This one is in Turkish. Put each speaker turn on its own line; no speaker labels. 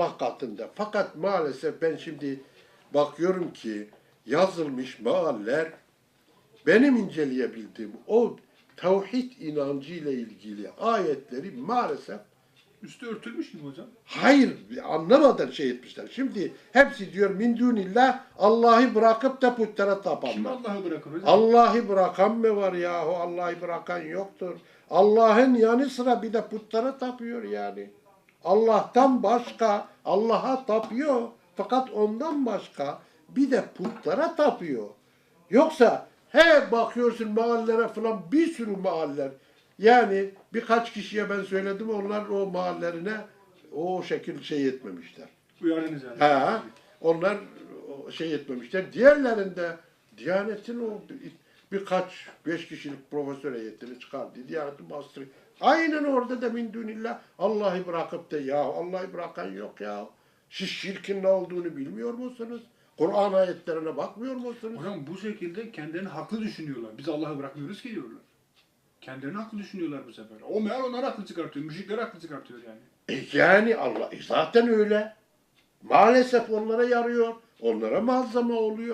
Allah katında. Fakat maalesef ben şimdi bakıyorum ki yazılmış mealler benim inceleyebildiğim o tevhid inancı ile ilgili ayetleri maalesef
Üstü örtülmüş gibi hocam.
hayır anlamadan şey etmişler. Şimdi hepsi diyor min dunillah Allah'ı bırakıp da putlara
Kim
tapanlar.
Allah'ı bırakır hocam?
Allah'ı bırakan mı var yahu? Allah'ı bırakan yoktur. Allah'ın yanı sıra bir de putlara tapıyor yani. Allah'tan başka Allah'a tapıyor. Fakat ondan başka bir de putlara tapıyor. Yoksa he bakıyorsun mahallelere falan bir sürü mahaller. Yani birkaç kişiye ben söyledim onlar o mahallerine o şekil şey etmemişler.
Uyardınız yani.
Ha, onlar şey etmemişler. Diğerlerinde Diyanet'in o birkaç beş kişilik profesör heyetini çıkardı. Diyanet'in master. Aynen orada da min dunillah Allah'ı bırakıp da ya Allah'ı bırakan yok ya. Siz şirkin ne olduğunu bilmiyor musunuz? Kur'an ayetlerine bakmıyor musunuz?
Hocam bu şekilde kendilerini haklı düşünüyorlar. Biz Allah'ı bırakmıyoruz ki diyorlar. Kendilerini haklı düşünüyorlar bu sefer. O meğer onları haklı çıkartıyor. Müşrikleri haklı çıkartıyor yani.
E yani Allah e zaten öyle. Maalesef onlara yarıyor. Onlara malzeme oluyor.